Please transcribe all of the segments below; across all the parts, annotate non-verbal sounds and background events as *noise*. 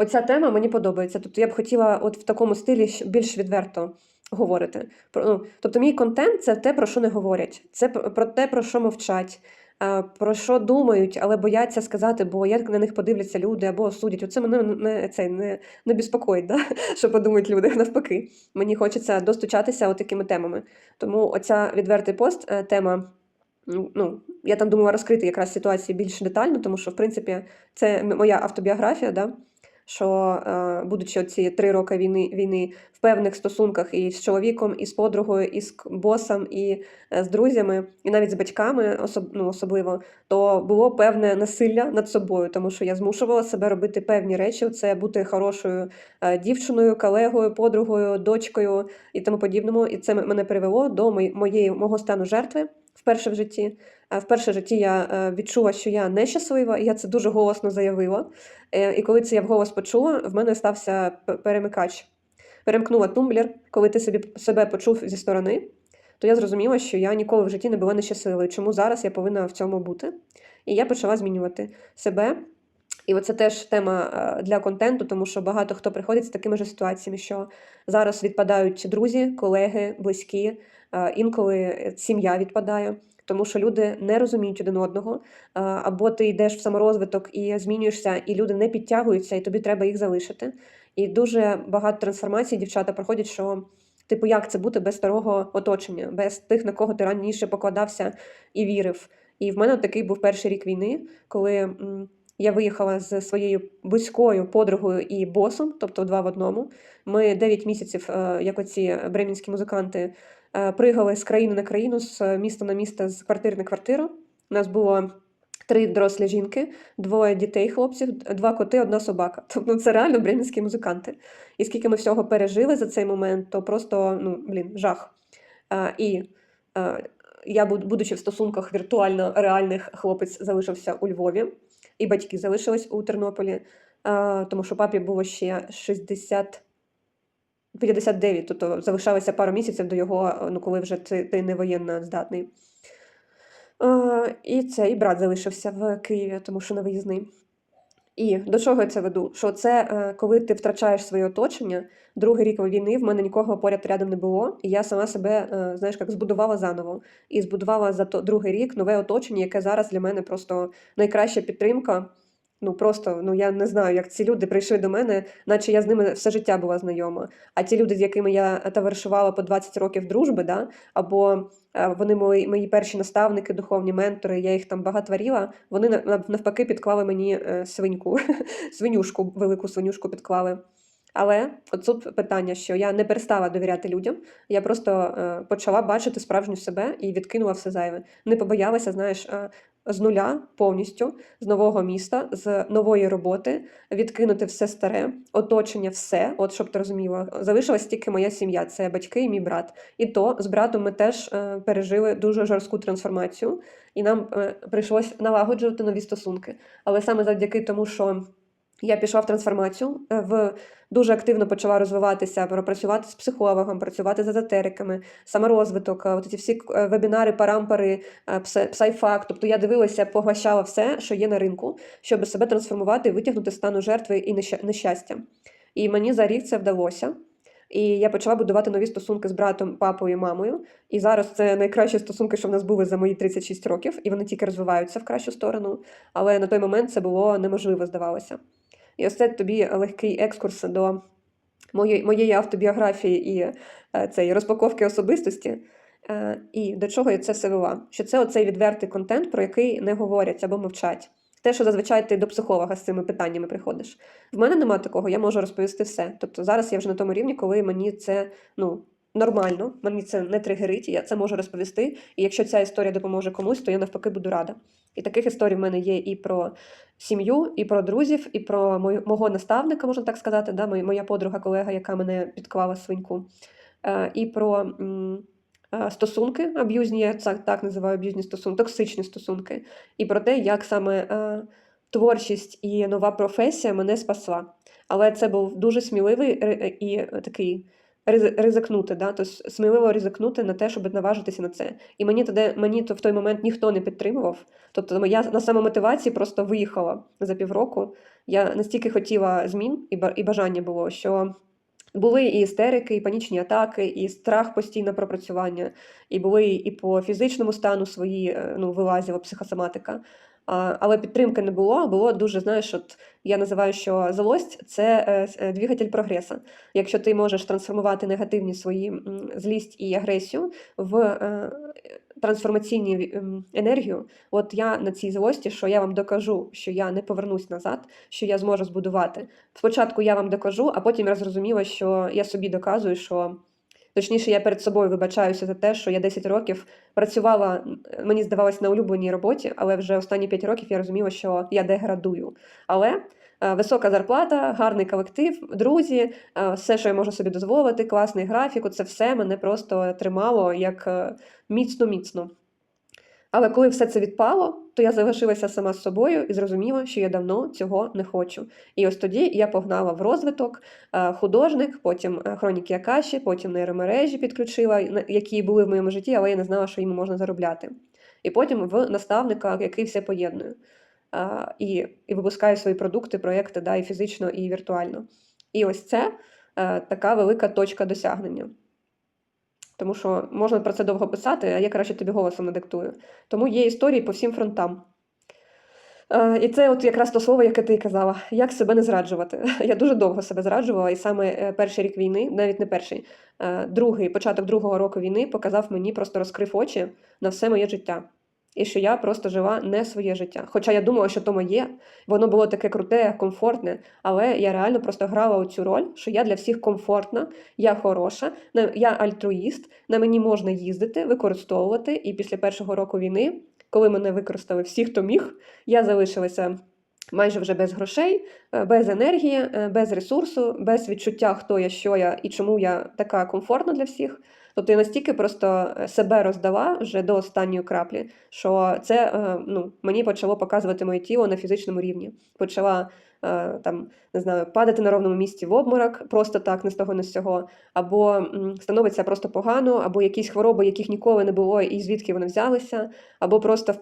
Оця тема мені подобається. Тобто я б хотіла от в такому стилі більш відверто говорити. Ну, тобто, мій контент це те, про що не говорять, це про те, про що мовчать, про що думають, але бояться сказати, бо як на них подивляться люди або осудять. Оце мене не, це, не, не безпокоїть, да? *laughs* що подумають люди *laughs* навпаки. Мені хочеться достучатися такими темами. Тому оця відвертий пост, е, тема. Ну, я там думала розкрити якраз ситуацію більш детально, тому що, в принципі, це моя автобіографія, да? Що, е, будучи ці три роки війни, війни в певних стосунках і з чоловіком, і з подругою, і з босом, і е, з друзями, і навіть з батьками, особ, ну, особливо, то було певне насилля над собою, тому що я змушувала себе робити певні речі: це бути хорошою е, дівчиною, колегою, подругою, дочкою і тому подібному. І це мене привело до моєї мого стану жертви вперше в житті. Е, Вперше в житті я е, відчула, що я нещаслива, і я це дуже голосно заявила. Е, І коли це я вголос почула, в мене стався перемикач. Перемкнула тумблер, коли ти собі себе почув зі сторони, то я зрозуміла, що я ніколи в житті не була нещасливою. Чому зараз я повинна в цьому бути? І я почала змінювати себе. І оце теж тема е, для контенту, тому що багато хто приходить з такими ж ситуаціями, що зараз відпадають друзі, колеги, близькі, е, інколи сім'я відпадає. Тому що люди не розуміють один одного, е, або ти йдеш в саморозвиток і змінюєшся, і люди не підтягуються, і тобі треба їх залишити. І дуже багато трансформацій дівчата проходять, що типу, як це бути без старого оточення, без тих, на кого ти раніше покладався і вірив. І в мене такий був перший рік війни, коли я виїхала з своєю близькою подругою і босом, тобто два в одному. Ми 9 місяців, е, як оці бремінські музиканти, е, пригали з країни на країну, з міста на місто, з квартири на квартиру. У нас було три дорослі жінки, двоє дітей, хлопців, два коти, одна собака. *laughs* Тобто це реально бремінські музиканти. І скільки ми всього пережили за цей момент, то просто ну, блін, жах. І я, будучи в стосунках віртуально реальних, хлопець залишився у Львові, і батьки залишились у Тернополі, тому що папі було ще 60. 59, тобто залишалося пару місяців до його, ну коли вже ти, ти не воєнно здатний. І це, і брат залишився в Києві, тому що не виїзний. І до чого я це веду? Що це е, коли ти втрачаєш своє оточення, другий рік війни, в мене нікого поряд рядом не було, і я сама себе, е, знаєш, як збудувала заново. І збудувала за другий рік нове оточення, яке зараз для мене просто найкраща підтримка. Ну просто ну я не знаю, як ці люди прийшли до мене, наче я з ними все життя була знайома. А ті люди, з якими я товаришувала по 20 років дружби, да, або е, вони мої, мої перші наставники, духовні ментори, я їх там багатворіла, вони на- на- навпаки підклали мені е, свиньку, *laughs* свинюшку, велику свинюшку підклали. Але от тут питання, що я не перестала довіряти людям, я просто е, почала бачити справжню себе і відкинула все зайве. Не побоялася, знаєш, е, з нуля повністю, з нового міста, з нової роботи, відкинути все старе, оточення, все, от щоб ти розуміла, залишилась тільки моя сім'я, це батьки і мій брат. І то з братом ми теж е, пережили дуже жорстку трансформацію, і нам прийшлось налагоджувати нові стосунки. Але саме завдяки тому, що я пішла в трансформацію, е, в дуже активно почала розвиватися, працювати з психологом, працювати з езотериками, саморозвиток, е, от ці всі е, вебінари, парампари, е, псайфак. Тобто я дивилася, поглощала все, що є на ринку, щоб себе трансформувати витягнути стану жертви і нещастя. І мені за рік це вдалося. І я почала будувати нові стосунки з братом, папою і мамою. І зараз це найкращі стосунки, що в нас були за мої 36 років, і вони тільки розвиваються в кращу сторону. Але на той момент це було неможливо, здавалося. І ось це тобі легкий екскурс до моєї, моєї автобіографії і е, цієї розпаковки особистості. Е, і до чого я це все вела? Що це оцей відвертий контент, про який не говорять або мовчать. Те, що зазвичай ти до психолога з цими питаннями приходиш. В мене нема такого, я можу розповісти все. Тобто зараз я вже на тому рівні, коли мені це ну, нормально, мені це не тригерить, я це можу розповісти. І якщо ця історія допоможе комусь, то я навпаки буду рада. І таких історій в мене є і про сім'ю, і про друзів, і про мого наставника, можна так сказати, да, моя, моя подруга, колега, яка мене підклала свиньку, е, і про е, стосунки аб'юзні, я це так називаю аб'юзні стосунки, токсичні стосунки, і про те, як саме е, творчість і нова професія мене спасла. Але це був дуже сміливий і такий ризикнути, да? тобто сміливо ризикнути на те, щоб наважитися на це. І мені тоді, мені то в той момент ніхто не підтримував. Тобто я на самомотивації просто виїхала за півроку. Я настільки хотіла змін і бажання було, що були і істерики, і панічні атаки, і страх постійно пропрацювання, і були і по фізичному стану свої е, ну, вилазила психосоматика. Але підтримки не було. Було дуже, знаєш, от я називаю, що злость це е, е, двигатель прогресу. Якщо ти можеш трансформувати негативні свої злість і агресію в е, трансформаційну енергію, от я на цій злості, що я вам докажу, що я не повернусь назад, що я зможу збудувати. Спочатку я вам докажу, а потім я зрозуміла, що я собі доказую, що точніше, я перед собою вибачаюся за те, що я 10 років працювала, мені здавалось, на улюбленій роботі, але вже останні 5 років я розуміла, що я деградую. Але е, висока зарплата, гарний колектив, друзі, е, все, що я можу собі дозволити, класний графік, це все мене просто тримало як е, міцно-міцно. Але коли все це відпало, то я залишилася сама з собою і зрозуміла, що я давно цього не хочу. І ось тоді я погнала в розвиток, е, художник, потім е, хроніки Акаші, потім нейромережі підключила, які були в моєму житті, але я не знала, що їм можна заробляти. І потім в наставника, який все поєднує. І, і випускаю свої продукти, проєкти, да, і фізично, і віртуально. І ось це е, така велика точка досягнення. Тому що можна про це довго писати, а я краще тобі голосом надиктую. Тому є історії по всім фронтам. Е, І це от якраз то слово, яке ти казала, як себе не зраджувати. *laughs* Я дуже довго себе зраджувала, і саме е, перший рік війни, навіть не перший, е, другий, початок другого року війни показав мені, просто розкрив очі на все моє життя. І що я просто жила не своє життя. Хоча я думала, що то моє, воно було таке круте, комфортне, але я реально просто грала у цю роль, що я для всіх комфортна, я хороша, я альтруїст, на мені можна їздити, використовувати. І після першого року війни, коли мене використали всі, хто міг, я залишилася майже вже без грошей, е, без енергії, е, без ресурсу, без відчуття, хто я, що я і чому я така комфортна для всіх. Тобто я настільки просто е, себе роздала вже до останньої краплі, що це е, ну, мені почало показувати моє тіло на фізичному рівні. Почала е, там, не знаю, падати на ровному місці в обморок, просто так, не з того, не з цього, або становиться просто погано, або якісь хвороби, яких ніколи не було, і звідки вони взялися, або просто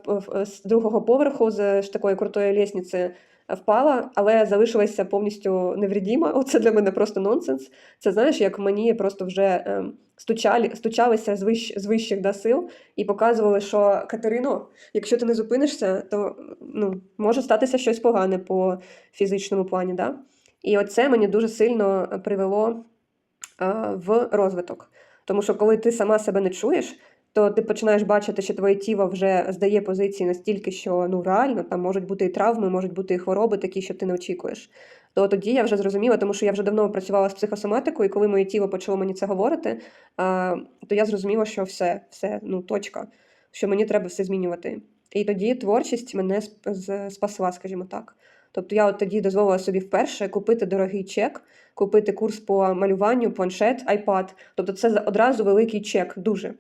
з другого поверху з такої крутої лісниці впала, але залишилася повністю невредима. *laughs* Оце для мене просто нонсенс. Це знаєш, як мені просто вже ем, стучали, стучалися з, вищ, з вищих да, сил і показували, що Катерино, якщо ти не зупинишся, то ну, може статися щось погане по фізичному плані. Да? І оце мені дуже сильно привело а, в розвиток. Тому що коли ти сама себе не чуєш, то ти починаєш бачити, що твоє тіло вже здає позиції настільки, що ну реально там можуть бути і травми, можуть бути і хвороби такі, що ти не очікуєш. То тоді я вже зрозуміла, тому що я вже давно працювала з психосоматикою, і коли моє тіло почало мені це говорити, то я зрозуміла, що все, все, ну точка, що мені треба все змінювати. І тоді творчість мене спасла, скажімо так. Тобто я от тоді дозволила собі вперше купити дорогий чек, купити курс по малюванню, планшет, айпад. Тобто це одразу великий чек, дуже.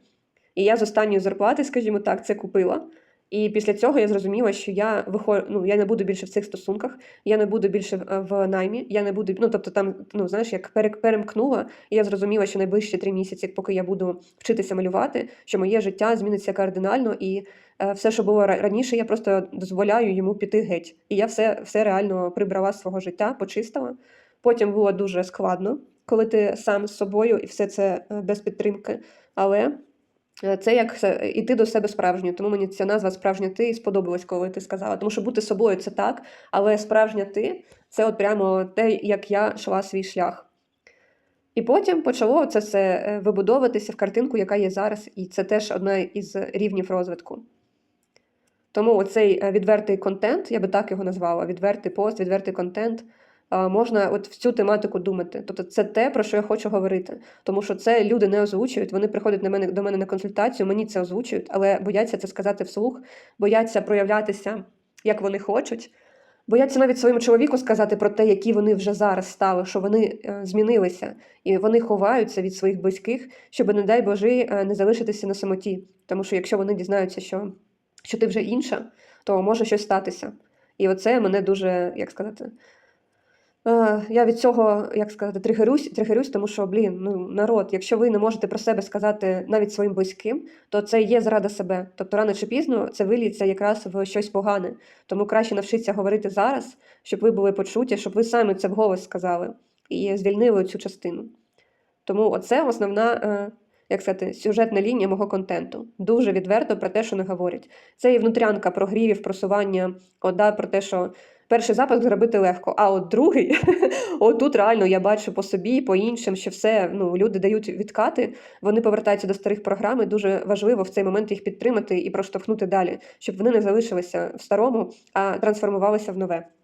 І я з останньої зарплати, скажімо так, це купила. І після цього я зрозуміла, що я виходжу, ну я не буду більше в цих стосунках, я не буду більше в, наймі, я не буду, ну тобто там, ну знаєш, як перемкнула, і я зрозуміла, що найближчі три місяці, поки я буду вчитися малювати, що моє життя зміниться кардинально, і е, все, що було раніше, я просто дозволяю йому піти геть. І я все, все реально прибрала з свого життя, почистила. Потім було дуже складно, коли ти сам з собою і все це е, без підтримки. Але Це як се- іти до себе справжньою. Тому мені ця назва справжня ти сподобалась, коли ти сказала. Тому що бути собою це так, але справжня ти це от прямо те, як я йшла свій шлях. І потім почало це все е, вибудовуватися в картинку, яка є зараз, і це теж одна із рівнів розвитку. Тому оцей е, відвертий контент, я би так його назвала, відвертий пост, відвертий контент, можна от в цю тематику думати. Тобто це те, про що я хочу говорити. Тому що це люди не озвучують, вони приходять на мене, до мене на консультацію, мені це озвучують, але бояться це сказати вслух, бояться проявлятися, як вони хочуть. Бояться навіть своєму чоловіку сказати про те, які вони вже зараз стали, що вони е, змінилися, і вони ховаються від своїх близьких, щоб, не дай Боже, е, не залишитися на самоті. Тому що якщо вони дізнаються, що, що ти вже інша, то може щось статися. І оце мене дуже, як сказати, Е, Я від цього, як сказати, тригерюсь, тригерюсь, тому що, блін, ну народ, якщо ви не можете про себе сказати навіть своїм близьким, то це є зрада себе. Тобто рано чи пізно це виліться якраз в щось погане. Тому краще навчитися говорити зараз, щоб ви були почуті, щоб ви самі це вголос сказали і звільнили цю частину. Тому оце основна, е, як сказати, сюжетна лінія мого контенту. Дуже відверто про те, що не говорять. Це і внутрянка прогрівів, просування, от, да, про те, що перший запуск зробити легко, а от другий, *laughs* отут реально я бачу по собі, по іншим, що все ну, люди дають відкати, вони повертаються до старих програм, і дуже важливо в цей момент їх підтримати і проштовхнути далі, щоб вони не залишилися в старому, а трансформувалися в нове.